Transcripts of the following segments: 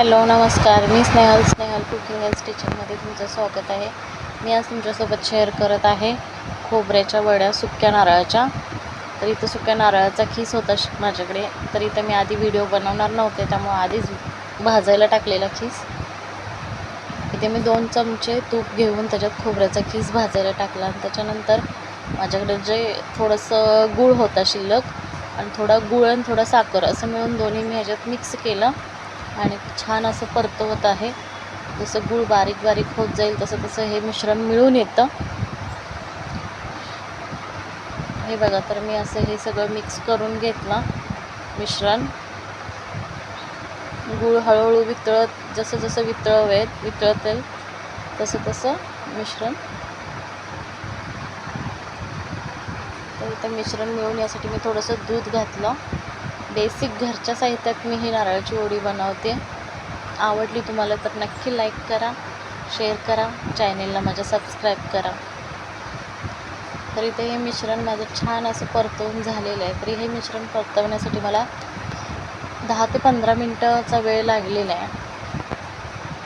Hello नमस्कार. मी Snehal Snehal cooking and स्टिचिंगमध्ये तुमचं स्वागत आहे. मी आज तुमच्यासोबत शेअर करत आहे खोबऱ्याच्या वड्या सुक्या नारळाच्या. तर इथं सुक्या नारळाचा खीस होता माझ्याकडे. तर इथं मी आधी व्हिडिओ बनवणार नव्हते त्यामुळे आधीच भाजायला टाकलेला खीस. इथे मी दोन चमचे तूप घेऊन त्याच्यात खोबऱ्याचा खीस भाजायला टाकला. आणि त्याच्यानंतर माझ्याकडे जे थोडंसं गूळ होता शिल्लक आणि थोडा गूळ आणि थोडा साखर असं मिळून दोन्ही मी ह्याच्यात मिक्स केलं. आणि छान असं परतवत आहे. जसं गूळ बारीक बारीक होत जाईल तसं तसं हे मिश्रण मिळून येतं. हे बघा तर मी असं हे सगळं मिक्स करून घेतलं मिश्रण. गूळ हळूहळू वितळत जसं जसं वितळवेत वितळत येईल तसं तसं मिश्रण. तर इथं मिश्रण मिळून यासाठी मी थोडंसं दूध घातलं. बेसिक घरच्या साहित्यात मी ही नारळाची वडी बनवते. आवडली तुम्हाला तर नक्की लाईक करा शेअर करा चॅनेलला माझ्या सबस्क्राईब करा. तर इथे हे मिश्रण माझं छान असं परतवून झालेलं आहे. तरी हे मिश्रण परतवण्यासाठी मला दहा ते पंधरा मिनटाचा वेळ लागलेला आहे.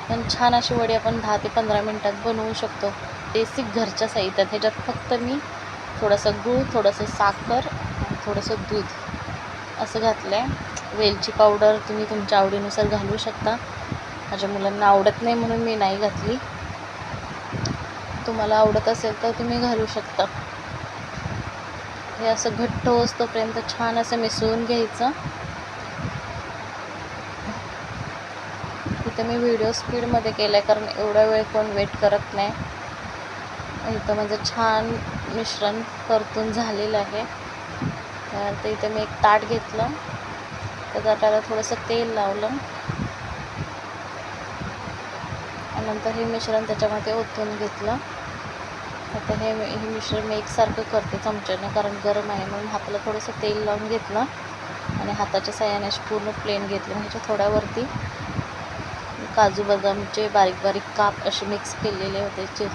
पण छान अशी वडी आपण दहा ते पंधरा मिनटात बनवू शकतो. बेसिक घरच्या साहित्यात. ह्याच्यात फक्त मी थोडंसं गूळ थोडंसं साखर थोडंसं दूध असं घातलं आहे वेलची पावडर तुम्ही तुमच्या आवडीनुसार घालू शकता. माझ्या मुलांना आवडत नाही म्हणून मी नाही घातली. तुम्हाला आवडत असेल तर तुम्ही घालू शकता. हे असं घट्ट होतोपर्यंत छान असं मिसळून घ्यायचं. इथं मी व्हिडिओ स्पीडमध्ये केला आहे कारण एवढा वेळ कोण वेट करत नाही. इथं माझं छान मिश्रण परतून झालेलं आहे. त्यानंतर इथे मी एक ताट घेतलं. त्या ताटाला थोडंसं तेल लावलं. आणि नंतर हे मिश्रण त्याच्यामध्ये ओतून घेतलं. आता हे हे मिश्रण मी एकसारखं करते चमच्यानं कारण गरम आहे म्हणून हाताला थोडंसं तेल लावून घेतलं. आणि हाताच्या साह्याने अशी पूर्ण प्लेन घेतलं. ह्याच्या थोड्यावरती काजू बदामचे बारीक बारीक काप असे मिक्स केलेले होते. चिर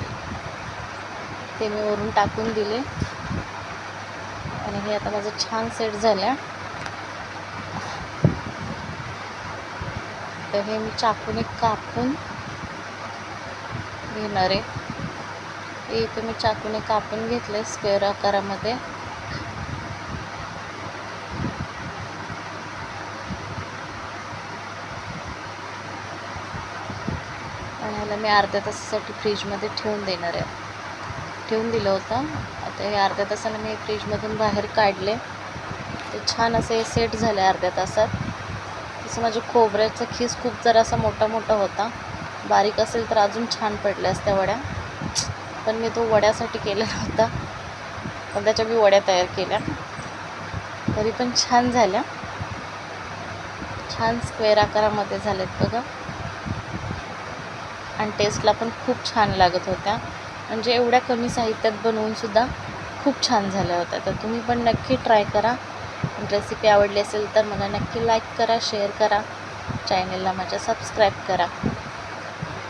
ते मी वरून टाकून दिले. आणि हे आता माझं छान सेट झालं तर हे मी चाकूने कापून घेणार आहे. हे इथे मी चाकूने कापून घेतले स्क्वेअर आकारामध्ये. आणि ह्याला मी अर्ध्या तासासाठी फ्रीजमध्ये ठेवून देणार आहे. ठेवून दिलं होतं. तर हे अर्ध्या तासाने मी फ्रीजमधून बाहेर काढले. ते छान असे सेट झाले अर्ध्या तासात. तसं माझ्या खोबऱ्याचा खीस खूप जरासा मोठा मोठा होता. बारीक असेल तर अजून छान पडल्या असत्या वड्या. पण मी तो वड्यासाठी केलेला होता. पण त्याच्या मी वड्या तयार केल्या. तरी पण छान झाल्या. छान स्क्वेअर आकारामध्ये झाल्यात बघा. आणि टेस्टला पण खूप छान लागत होत्या. म्हणजे एवढ्या कमी साहित्यात बनवूनसुद्धा खूप छान झाल्या होत्या तर तुम्ही पण नक्की ट्राय करा. रेसिपी आवडली असेल तर मला नक्की लाईक करा शेअर करा. चॅनेलला माझ्या सबस्क्राईब करा.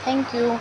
थँक्यू